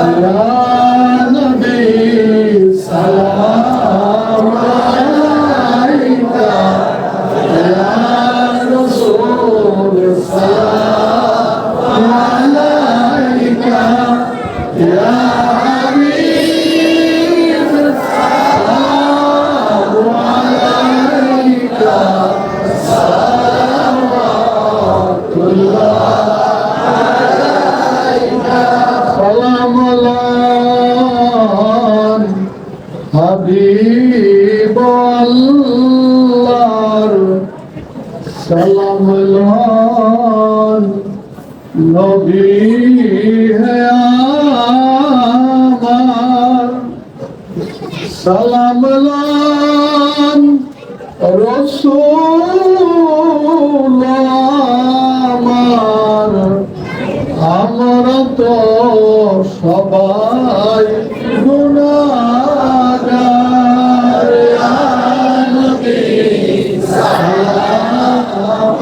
সালাম সালাম রসুল আমার তো সবাই গুণাগার আনবি সালাম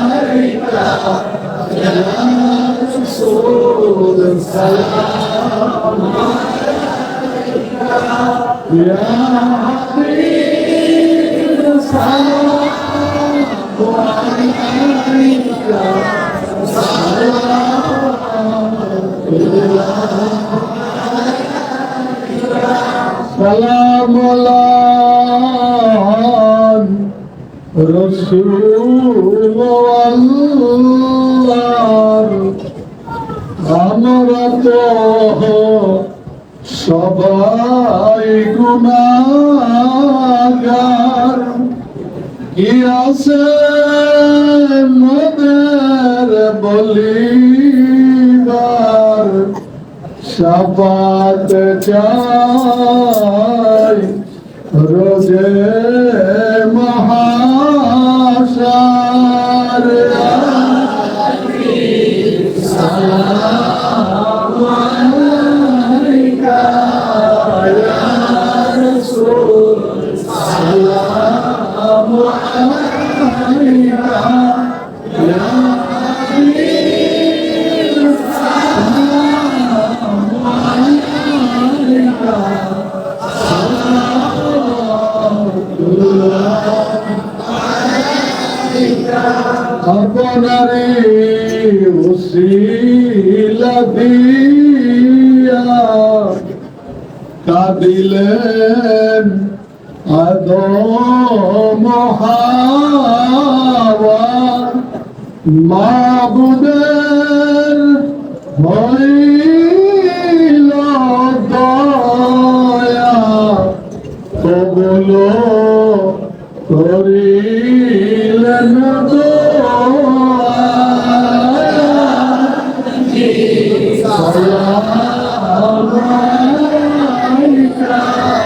আলাইকা। ইয়া রাসূল সালাম সালাম রসুল আমরা তো সবাই গুণাগার কি আছে মদের বলিবার? সাপাত চাই রোজে আপনারে উসিলা দিয়া কাঁদিলেন আদম হাওয়া মাবুদের হইল দয়া। কবুল করিলেন তো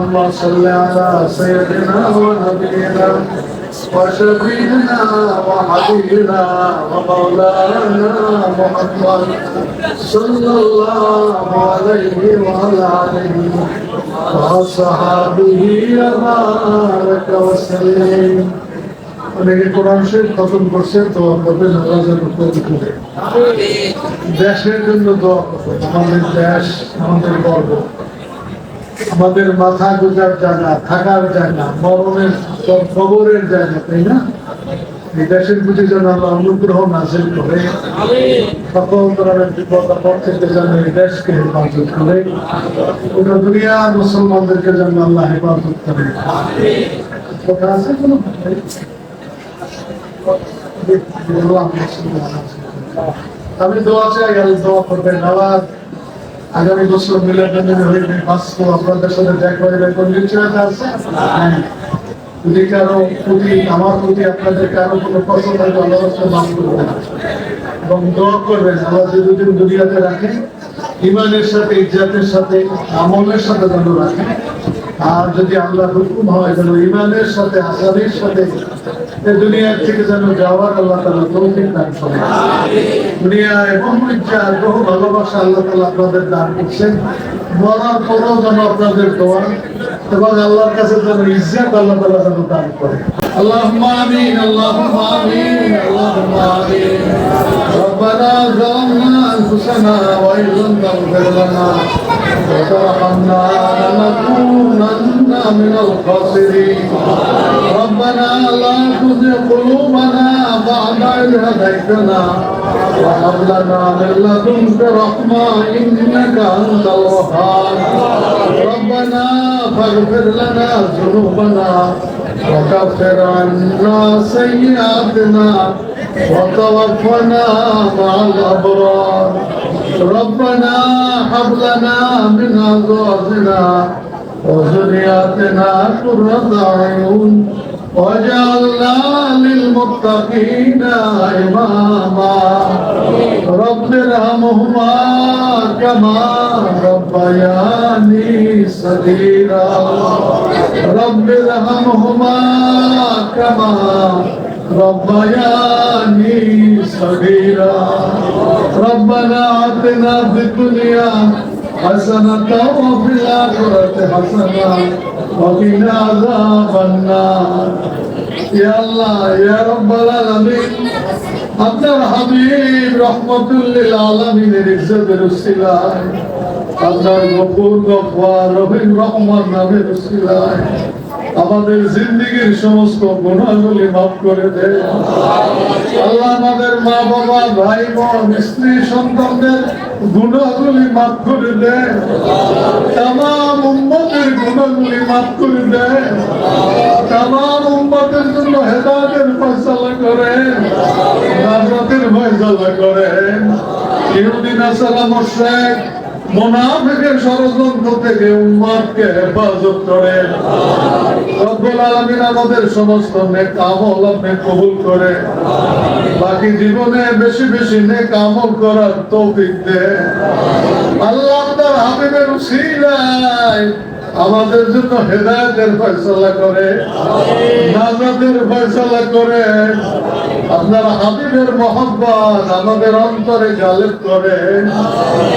اللهم صل على سيدنا ونبينا وشفينا وحبيبنا ومولانا محمد صلى الله عليه وعلى اله وصحابه وبارك وسلم অনেকে কোরআন শরীফ খতম করছে তো করবেন আল্লাহ করে দেশের জন্য দোয়া করবেন আমাদের দেশ আমাদের গর্ব আমাদের মাথা গোজার জায়গা, থাকার জায়গা, মরণের খবরের জায়গা, তাই না? এই দেশের প্রতি যেন আল্লাহ অনুগ্রহ নাজিল করে। সকল ধরনের বিপদ আপদ থেকে যেন এই দেশকে হেফাজত করে। গোটা দুনিয়া মুসলমানদেরকে যেন আল্লাহ হেফাজত করে। কথা আছে কোনো? আমি দোয়া চাই আর দোয়া করবেন। আবার আগামী বছর বাস্তব আপনাদের সাথে হ্যাঁ। আমার আপনাদের কারও কোনো আল্লাহ করবেন। এবং দোয়া করবেন, আল্লাহ যতদিন দুনিয়াতে রাখেন, ইমানের সাথে, ইজ্জাতের সাথে, আমলের সাথে যেন রাখেন। আর যদি আল্লাহ হুকুম হয়, যেন ইমানের সাথে আসানের সাথে এ দুনিয়ার থেকে যেন যাওয়ার আল্লাহ তালা তৌফিক দান করে দুনিয়ায় বহু ইচ্ছা বহু ভালোবাসা আল্লাহ তালা আপনাদের দান করছেন মরার পরেও যেন আপনাদের দোয়া এবং আল্লাহর কাছে যেন ইজ্জাত আল্লাহ তালা যেন দান করে اللهم آمين اللهم آمين اللهم آمين ربنا ظلمنا أنفسنا وإن لم تغفر لنا وترحمنا لنكونن من الخاسرين ربنا لا تزغ قلوبنا بعد إذ هديتنا وهب لنا من لدنك رحمة إنك أنت الوهاب ربنا فاغفر لنا ذنوبنا وكفر عنا سيئاتنا وتوفنا مع الأبرار ربنا هب لنا من أزواجنا وذرياتنا قرة أعين وجعلنا للمتقين إماما. رب ارحمهما كما ربياني صغيرا. رب ارحمهما كما ربياني صغيرا ربنا آتنا في الدنيا حسنة وفي الآخرة حسنة وقنا عذاب النار يا الله يا رب العالمين আপনার হাবিব রহমতুল্লিল আলমিনের ইজ্জতের উসিলায় আপনার গফুর গফার রহিম রহমান নামের উসিলায় আমাদের জিন্দগির সমস্ত গুণাগুলি মাফ করে দে। আল্লাহ আমাদের মা, বাবা, ভাই, বোন, স্ত্রী, সন্তানদের গুণাগুলি মাফ করে দে। তাম উম্মতের গুণাগুলি মাফ করে দে। তাম উম্মতের জন্য হেদায়তের ফয়সালা করে। নাজাতের ফয়সালা করে। ইহুদিন আসসালাম শেখ মোনাফিকের ষড়যন্ত্র থেকে উম্মাদকে হেফাজত করে। রব্বুল আলামিন আমাদের সমস্ত নেক আমল আপনি কবুল করে। বাকি জীবনে বেশি বেশি নেক আমল করার তৌফিক দে। আল্লাহ আপনার হাবিবের উসিলায় আমাদের জন্য হেদায়তের ফয়সালা করে। নাজাতের ফয়সালা করে। আপনার হাবিবের মোহাম্মত আমাদের অন্তরে গালেব করে।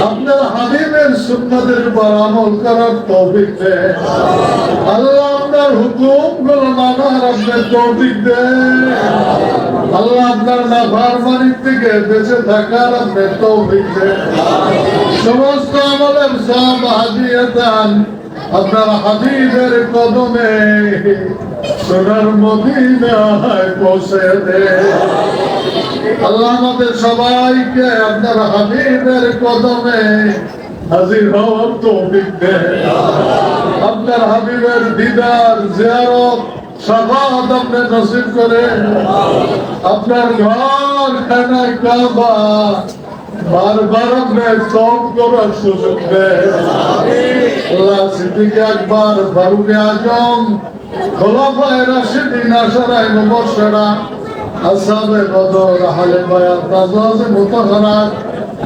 আপনার হাবিবের সুন্নতের উপর আমল করার তৌফিক দে। আল্লাহ আপনার হুকুমগুলো মানার আপনার তৌফিক দে। আল্লাহ আপনার নাফার মানিক থেকে বেঁচে থাকার আপনার তৌফিক দে। সমস্ত আমাদের সব হাজিয়াতান আপনার হাবিবের কদমে সোনার মদিনায় পৌঁছে দে। আল্লাহ আমাদের সবাইকে আপনার হাবিবের কদমে হাজির হওয়ার তৌফিক দে। আপনার হাবিবের দিদার জিয়ারত সাফাত আপনি নসিব করে আপনার ঘর, খানায় কাবা, বারবার আপনার সব করার সুযোগ দেয় আল্লাহ সিদ্দিক আকবর ফারুকে আজম খোলাফায় রাশিদিন আসারায় মুবশরা আসাবে বদর, আহলে বায়াত তাজাজ মুতাহরা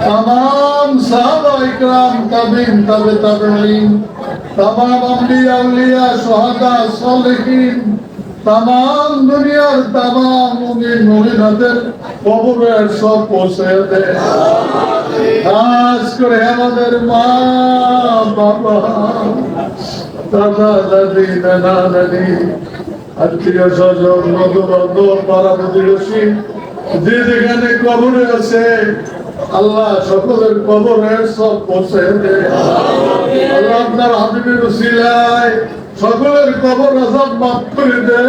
তাম সাহাবা ইকরাম, তাবিন, তাবে তাবেঈন তাম আমলিয়া আউলিয়া, সুহাদা, সালেহিন তাম দুনিয়ার তাম মুমিন মুমিনাদের কবরের সব পৌঁছে দেয়। খাস করে আমাদের মা, বাবা। দাদা দাদি নানা নানি আত্মীয় স্বজন বন্ধু পাড়া প্রতিবেশী যে যেখানে কবরে আছে আল্লাহ সকলের কবরের সব পৌঁছে আল্লাহ আপনার হাবিবের উসিলায় সকলের কবর আজাব মাফ করে দে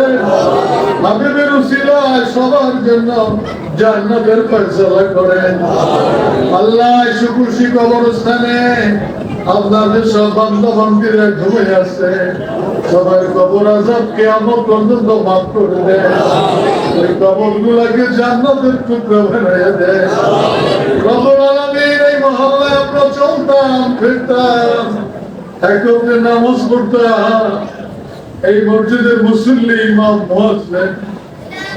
হাবিবের উসিলায় সবার জন্য জান্নাতের ফয়সালা করেন। আল্লাহ সুকুশি কবরস্থানে আপনাদের সব বান্ধবীরা ঘুমে আছে। সবাই কবর আজাব কেমন পর্যন্ত মাফ করে দেয় ওই কবর গুলাকে জান্নাতের টুকরো বানিয়ে দেয় কবর আলমীর এই মহল্লায় চলতাম ফিরতাম একত্রে নামাজ পড়তাম এই মসজিদের মুসল্লি, ইমাম মহাজেন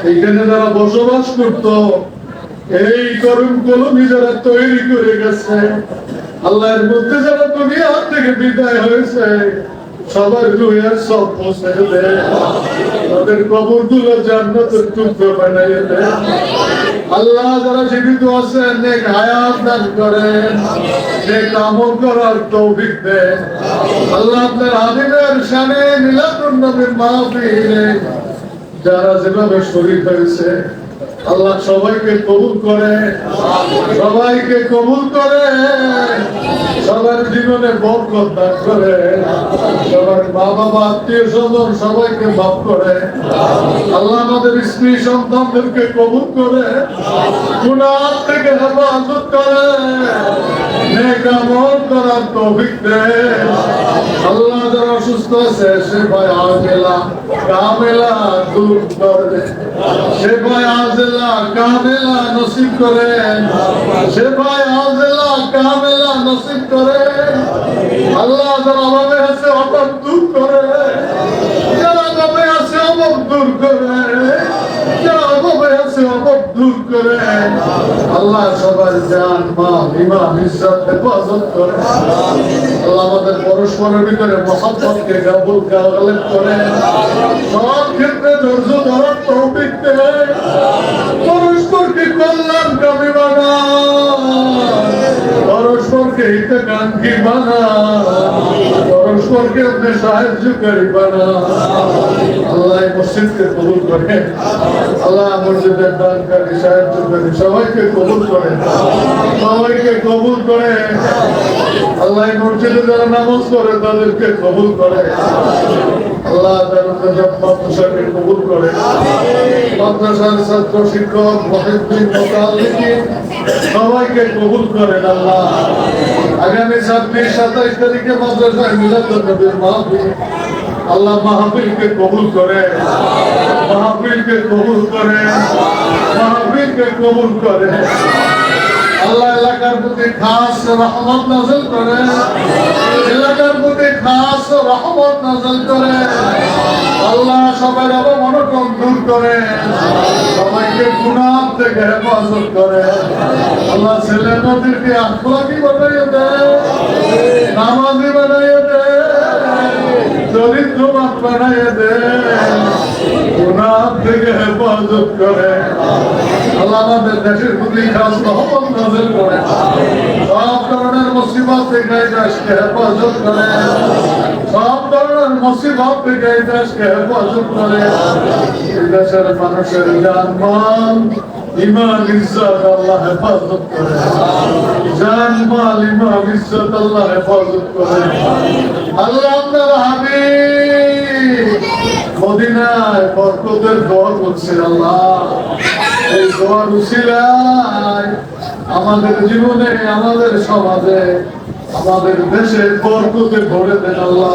এইখানে যারা বসবাস করত, এই করুণ কলমি যারা তৈরি করে গেছে, আল্লাহর মধ্যে যারা দুনিয়া থেকে বিদায় হয়েছে, সবার রুহের সব পৌঁছে তাদের কবরগুলো জান্নাতের টুকরো বানাইয়ে দেয় আল্লাহ যারা জীবিত আছেন, নেক হায়াত দান করেন, নেক আমল করার তৌফিক দেন। আল্লাহ আপনার হাবিবের শানে মিলাদুন নবীর মাহফিলে যারা যেভাবে শরীর হয়েছে আল্লাহ সবাইকে কবুল করে। সবাইকে কবুল করে। সবার জীবনে বরকত দান করে। সবার মা বাবা আত্মীয় স্বজন সবাইকে মাফ করে। আল্লাহ আমাদের স্ত্রী সন্তানদেরকে কবুল করে। গুনাহ থেকে হেফাজত করে। নেক আমল করার তৌফিক দেয় আল্লাহ যারা অসুস্থ আছে সে ভাই আজেলা কামেলা দূর করে যারা অভাবে আছে অভাব দূর করে যারা অভাবে আছে অভাব দূর আল্লাহ সবার জান মা ইমাম ইজ্জত, হেফাজত করে। আল্লাহ আমাদের পরস্পরের ভিতরে মহাব্বতকে কাবুল গালেব করে। সব ক্ষেত্রে ধৈর্য ধরার তৌফিক দেয়। পরস্পরকে কল্যাণ কামী পরস্পরকে হিতকাঙ্ক্ষী বানা পরস্পরকে আপনি সাহায্যকারী বানা আল্লাহ মসজিদকে কবুল করে। আল্লাহ মসজিদের দানকারী সাহায্যকারী সবাইকে কবুল করে। সবাইকে কবুল করে। আল্লাহ মসজিদে যারা নামাজ করে তাদেরকে কবুল করে। আল্লাহ মাদ্রাসাকে কবুল করে। মাদ্রাসার ছাত্র শিক্ষক মহিদ্দিন মোতালিকিন সবাইকে কবুল করেন আল্লাহ। আগামী ছাব্বিশ, সাতাইশ তারিখে মাদ্রাসায় মিলাদ নবীর মাহফিল। আল্লাহ মাহফিলকে কবুল করে মাহফিলকে কবুল করে মাহফিলকে কবুল করে আল্লাহ এলাকার প্রতি খাস রহমত নাজল করে এলাকার প্রতি খাস রহমত নাজল করে আল্লাহ সবাই দূর করে। সবাইকে গুনাহ থেকে হেফাজত করে। আল্লাহ ছেলে নদীকে আখলাকি বানাইয়ে দেয়। নামাজি বানাইয়ে দেয়। চরিত্রবান বানাইয়ে দেয়। গুনাহ থেকে হেফাজত করে। আল্লাহ আমাদের দেশের প্রতি খাস রহমত নাজিল করে। সব ধরনের মুসিবত থেকে দেশকে হেফাজত করে। সব ধরনের মুসিবত থেকে এই দেশকে হেফাজত করে এই দেশের মানুষের জানমান ইমান, ইজ্জত আল্লাহ হেফাজত করে। জান মাল ইমান, ইজ্জত আল্লাহ হেফাজত করে। আল্লাহ আপনার হাবিব। মদিনায় বরকতের দোয়া করছে আল্লাহ। এই দোয়ার উসিলায় আমাদের জীবনে, আমাদের সমাজে, আমাদের দেশে বরকতে ভরে দেন আল্লাহ।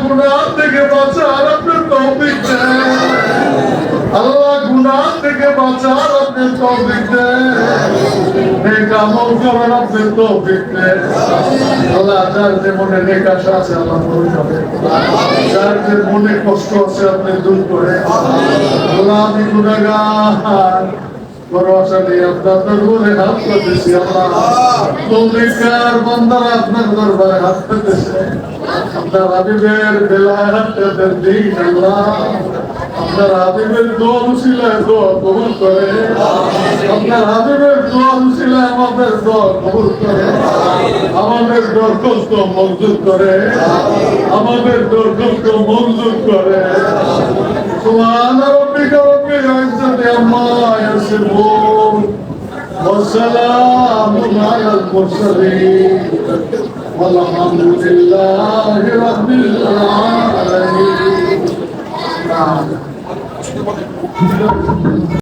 আল্লাহ থেকে বাঁচার আপনার তৌফিক দেয় আল্লাহ গুনাহ থেকে বাঁচার আপনার তৌফিক দেয় নেক আমল করার আপনার তৌফিক দেয় আল্লাহ, যার যে মনে নেক আশা আছে আল্লাহ পূরণ করে যার যে মনে কষ্ট আছে আপনি দূর করে। আল্লাহ, আমি গুনাহগার। আমাদের দর্শক কবুল করে আমাদের মঞ্জুর করে আমাদের দরখাস্ত মঞ্জুর করে তোমার العزة عما يصفون والسلام على المرسلين والحمد لله رب العالمين